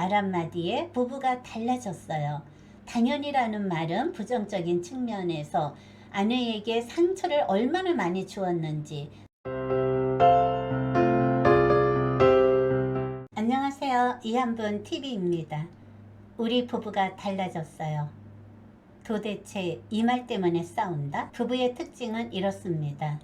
말 한마디에 부부가 달라졌어요. 당연이라는 말은 부정적인 측면에서 아내에게 상처를 얼마나 많이 주었는지. 안녕하세요. 이한분 TV입니다. 우리 부부가 달라졌어요. 도대체 이 말 때문에 싸운다? 부부의 특징은 이렇습니다.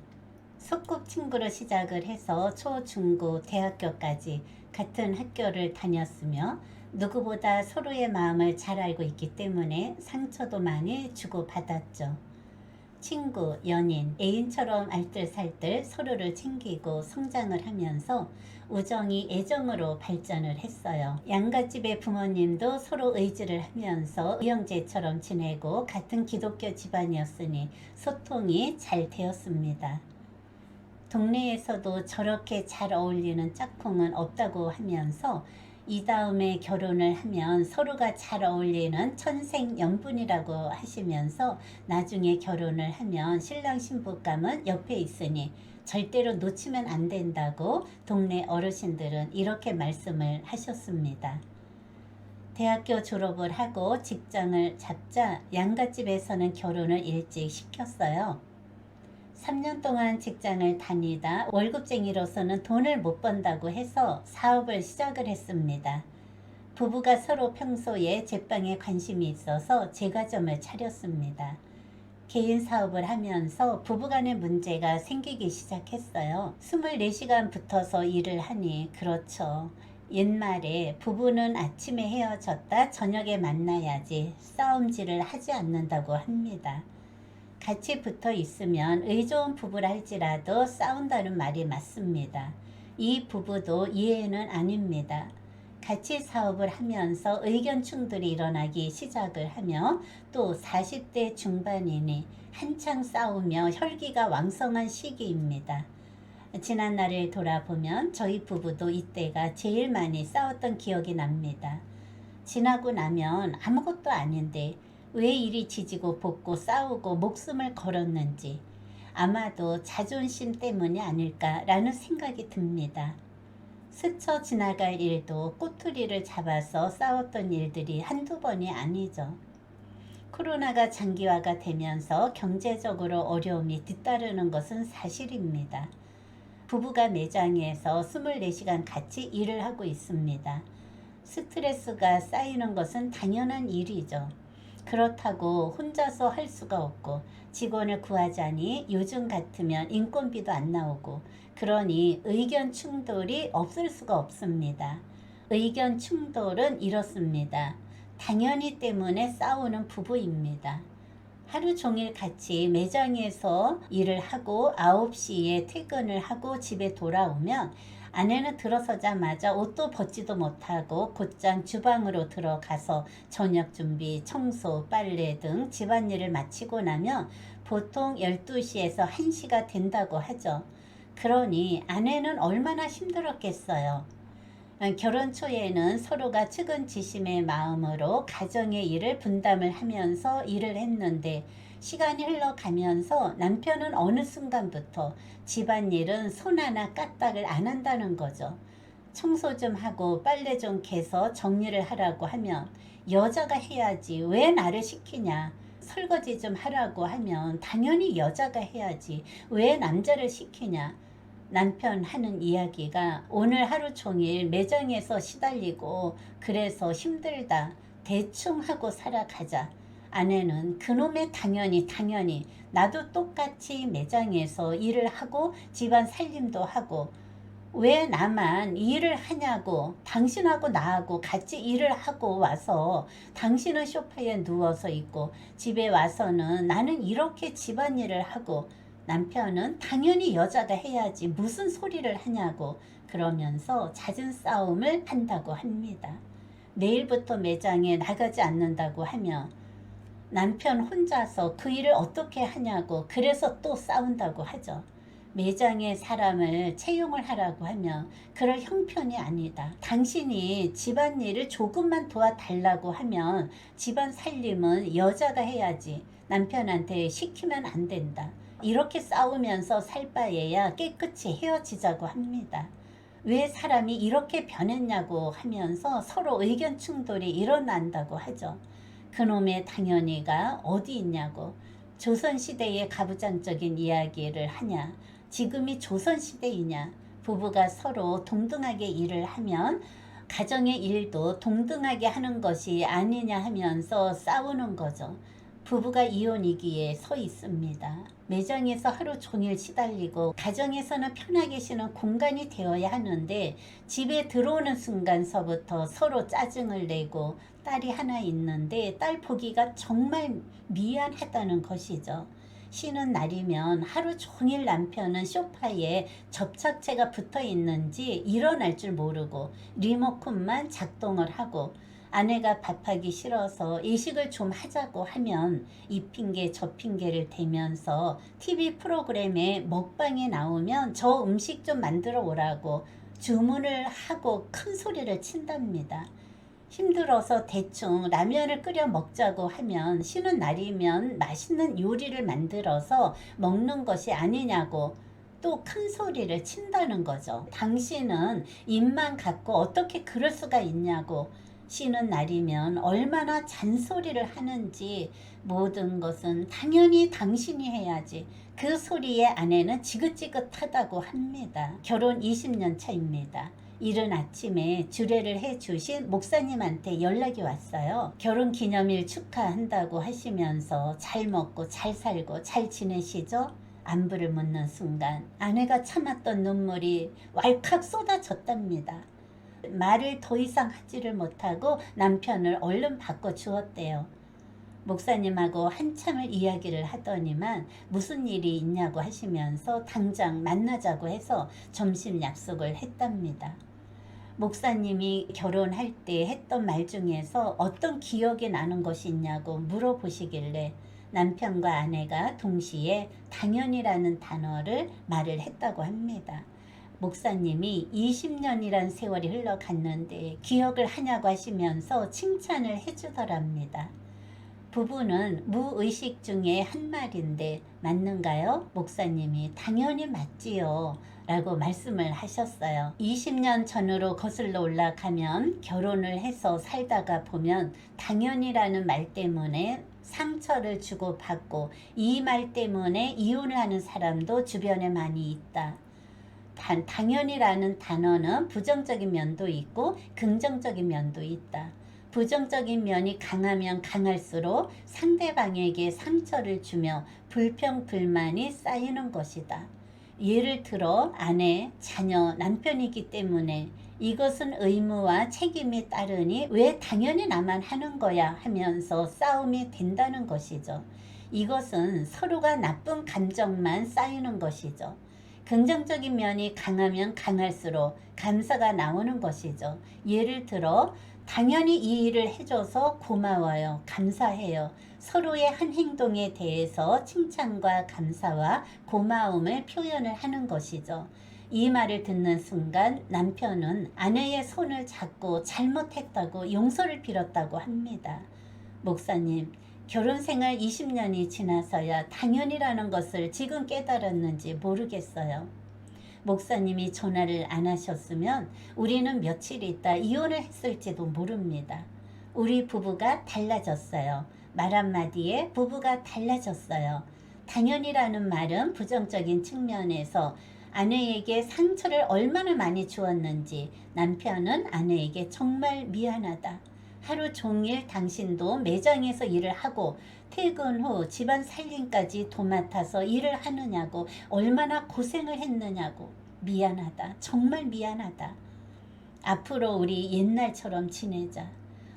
소꿉친구로 시작을 해서 초, 중, 고, 대학교까지 같은 학교를 다녔으며 누구보다 서로의 마음을 잘 알고 있기 때문에 상처도 많이 주고받았죠. 친구, 연인, 애인처럼 알뜰살뜰 서로를 챙기고 성장을 하면서 우정이 애정으로 발전을 했어요. 양가집의 부모님도 서로 의지를 하면서 의형제처럼 지내고 같은 기독교 집안이었으니 소통이 잘 되었습니다. 동네에서도 저렇게 잘 어울리는 짝꿍은 없다고 하면서 이 다음에 결혼을 하면 서로가 잘 어울리는 천생연분이라고 하시면서 나중에 결혼을 하면 신랑 신부감은 옆에 있으니 절대로 놓치면 안 된다고 동네 어르신들은 이렇게 말씀을 하셨습니다. 대학교 졸업을 하고 직장을 잡자 양가집에서는 결혼을 일찍 시켰어요. 3년 동안 직장을 다니다 월급쟁이로서는 돈을 못 번다고 해서 사업을 시작을 했습니다. 부부가 서로 평소에 제빵에 관심이 있어서 제과점을 차렸습니다. 개인 사업을 하면서 부부간의 문제가 생기기 시작했어요. 24시간 붙어서 일을 하니 그렇죠. 옛말에 부부는 아침에 헤어졌다 저녁에 만나야지 싸움질을 하지 않는다고 합니다. 같이 붙어 있으면 의좋은 부부랄지라도 싸운다는 말이 맞습니다. 이 부부도 이해는 아닙니다. 같이 사업을 하면서 의견 충돌이 일어나기 시작을 하며 또 40대 중반이니 한창 싸우며 혈기가 왕성한 시기입니다. 지난 날을 돌아보면 저희 부부도 이때가 제일 많이 싸웠던 기억이 납니다. 지나고 나면 아무것도 아닌데 왜 이리 지지고 볶고 싸우고 목숨을 걸었는지 아마도 자존심 때문이 아닐까라는 생각이 듭니다. 스쳐 지나갈 일도 꼬투리를 잡아서 싸웠던 일들이 한두 번이 아니죠. 코로나가 장기화가 되면서 경제적으로 어려움이 뒤따르는 것은 사실입니다. 부부가 매장에서 24시간 같이 일을 하고 있습니다. 스트레스가 쌓이는 것은 당연한 일이죠. 그렇다고 혼자서 할 수가 없고 직원을 구하자니 요즘 같으면 인건비도 안 나오고 그러니 의견 충돌이 없을 수가 없습니다. 의견 충돌은 이렇습니다. 당연히 때문에 싸우는 부부입니다. 하루 종일 같이 매장에서 일을 하고 9시에 퇴근을 하고 집에 돌아오면 아내는 들어서자마자 옷도 벗지도 못하고 곧장 주방으로 들어가서 저녁 준비, 청소, 빨래 등 집안일을 마치고 나면 보통 12시에서 1시가 된다고 하죠. 그러니 아내는 얼마나 힘들었겠어요. 결혼 초에는 서로가 측은지심의 마음으로 가정의 일을 분담을 하면서 일을 했는데 시간이 흘러가면서 남편은 어느 순간부터 집안일은 손 하나 까딱을 안 한다는 거죠. 청소 좀 하고 빨래 좀 개서 정리를 하라고 하면 여자가 해야지 왜 나를 시키냐. 설거지 좀 하라고 하면 당연히 여자가 해야지 왜 남자를 시키냐. 남편 하는 이야기가 오늘 하루 종일 매장에서 시달리고 그래서 힘들다. 대충 하고 살아가자. 아내는 그놈의 당연히 당연히 나도 똑같이 매장에서 일을 하고 집안 살림도 하고 왜 나만 일을 하냐고 당신하고 나하고 같이 일을 하고 와서 당신은 소파에 누워서 있고 집에 와서는 나는 이렇게 집안일을 하고 남편은 당연히 여자가 해야지 무슨 소리를 하냐고 그러면서 잦은 싸움을 한다고 합니다. 내일부터 매장에 나가지 않는다고 하며 남편 혼자서 그 일을 어떻게 하냐고 그래서 또 싸운다고 하죠. 매장에 사람을 채용을 하라고 하면 그럴 형편이 아니다. 당신이 집안일을 조금만 도와달라고 하면 집안 살림은 여자가 해야지 남편한테 시키면 안 된다. 이렇게 싸우면서 살 바에야 깨끗이 헤어지자고 합니다. 왜 사람이 이렇게 변했냐고 하면서 서로 의견 충돌이 일어난다고 하죠. 그놈의 당연히가 어디 있냐고 조선시대의 가부장적인 이야기를 하냐 지금이 조선시대이냐 부부가 서로 동등하게 일을 하면 가정의 일도 동등하게 하는 것이 아니냐 하면서 싸우는 거죠. 부부가 이혼이기에 서 있습니다. 매장에서 하루 종일 시달리고 가정에서는 편하게 쉬는 공간이 되어야 하는데 집에 들어오는 순간서부터 서로 짜증을 내고 딸이 하나 있는데 딸 보기가 정말 미안하다는 것이죠. 쉬는 날이면 하루 종일 남편은 소파에 접착제가 붙어 있는지 일어날 줄 모르고 리모컨만 작동을 하고 아내가 밥하기 싫어서 이식을 좀 하자고 하면 이 핑계 저 핑계를 대면서 TV 프로그램에 먹방에 나오면 저 음식 좀 만들어 오라고 주문을 하고 큰 소리를 친답니다. 힘들어서 대충 라면을 끓여 먹자고 하면 쉬는 날이면 맛있는 요리를 만들어서 먹는 것이 아니냐고 또 큰 소리를 친다는 거죠. 당신은 입만 갖고 어떻게 그럴 수가 있냐고 쉬는 날이면 얼마나 잔소리를 하는지 모든 것은 당연히 당신이 해야지. 그 소리에 아내는 지긋지긋하다고 합니다. 결혼 20년 차입니다. 이른 아침에 주례를 해 주신 목사님한테 연락이 왔어요. 결혼 기념일 축하한다고 하시면서 잘 먹고 잘 살고 잘 지내시죠? 안부를 묻는 순간 아내가 참았던 눈물이 왈칵 쏟아졌답니다. 말을 더 이상 하지를 못하고 남편을 얼른 바꿔 주었대요. 목사님하고 한참을 이야기를 하더니만 무슨 일이 있냐고 하시면서 당장 만나자고 해서 점심 약속을 했답니다. 목사님이 결혼할 때 했던 말 중에서 어떤 기억이 나는 것이 있냐고 물어보시길래 남편과 아내가 동시에 당연이라는 단어를 말을 했다고 합니다. 목사님이 20년이란 세월이 흘러갔는데 기억을 하냐고 하시면서 칭찬을 해주더랍니다. 부부는 무의식 중에 한 말인데 맞는가요? 목사님이 당연히 맞지요. 라고 말씀을 하셨어요. 20년 전으로 거슬러 올라가면 결혼을 해서 살다가 보면 당연이라는 말 때문에 상처를 주고받고 이 말 때문에 이혼을 하는 사람도 주변에 많이 있다. 단, 당연이라는 단어는 부정적인 면도 있고 긍정적인 면도 있다. 부정적인 면이 강하면 강할수록 상대방에게 상처를 주며 불평 불만이 쌓이는 것이다. 예를 들어 아내, 자녀, 남편이기 때문에 이것은 의무와 책임이 따르니 왜 당연히 나만 하는 거야 하면서 싸움이 된다는 것이죠. 이것은 서로가 나쁜 감정만 쌓이는 것이죠. 긍정적인 면이 강하면 강할수록 감사가 나오는 것이죠. 예를 들어 당연히 이 일을 해줘서 고마워요. 감사해요. 서로의 한 행동에 대해서 칭찬과 감사와 고마움을 표현을 하는 것이죠. 이 말을 듣는 순간 남편은 아내의 손을 잡고 잘못했다고 용서를 빌었다고 합니다. 목사님, 결혼 생활 20년이 지나서야 당연이라는 것을 지금 깨달았는지 모르겠어요. 목사님이 전화를 안 하셨으면 우리는 며칠 있다 이혼을 했을지도 모릅니다. 우리 부부가 달라졌어요. 말 한마디에 부부가 달라졌어요. 당연이라는 말은 부정적인 측면에서 아내에게 상처를 얼마나 많이 주었는지 남편은 아내에게 정말 미안하다. 하루 종일 당신도 매장에서 일을 하고 퇴근 후 집안 살림까지 도맡아서 일을 하느냐고 얼마나 고생을 했느냐고 미안하다. 정말 미안하다. 앞으로 우리 옛날처럼 지내자.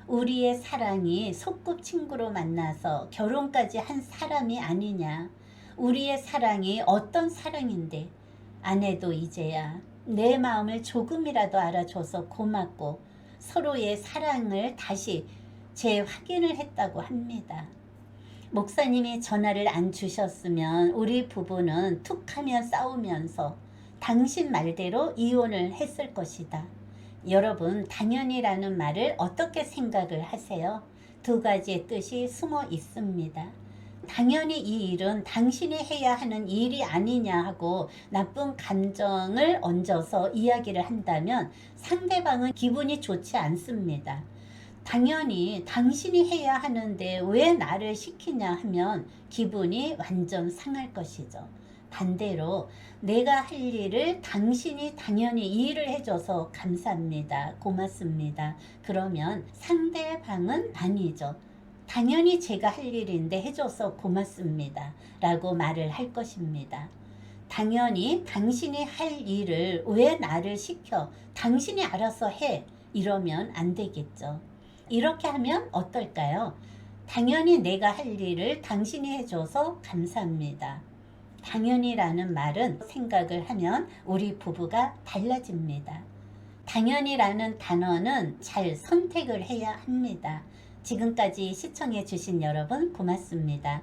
우리의 사랑이 소꿉친구로 만나서 결혼까지 한 사람이 아니냐. 우리의 사랑이 어떤 사랑인데 아내도 이제야 내 마음을 조금이라도 알아줘서 고맙고 서로의 사랑을 다시 재확인을 했다고 합니다. 목사님이 전화를 안 주셨으면 우리 부부는 툭 하면 싸우면서 당신 말대로 이혼을 했을 것이다. 여러분, 당연이라는 말을 어떻게 생각을 하세요? 두 가지의 뜻이 숨어 있습니다. 당연히 이 일은 당신이 해야 하는 일이 아니냐 하고 나쁜 감정을 얹어서 이야기를 한다면 상대방은 기분이 좋지 않습니다. 당연히 당신이 해야 하는데 왜 나를 시키냐 하면 기분이 완전 상할 것이죠. 반대로 내가 할 일을 당신이 당연히 이 일을 해줘서 감사합니다. 고맙습니다. 그러면 상대방은 아니죠. 당연히 제가 할 일인데 해줘서 고맙습니다. 라고 말을 할 것입니다. 당연히 당신이 할 일을 왜 나를 시켜? 당신이 알아서 해. 이러면 안 되겠죠. 이렇게 하면 어떨까요? 당연히 내가 할 일을 당신이 해줘서 감사합니다. 당연히라는 말은 생각을 하면 우리 부부가 달라집니다. 당연히라는 단어는 잘 선택을 해야 합니다. 지금까지 시청해 주신 여러분 고맙습니다.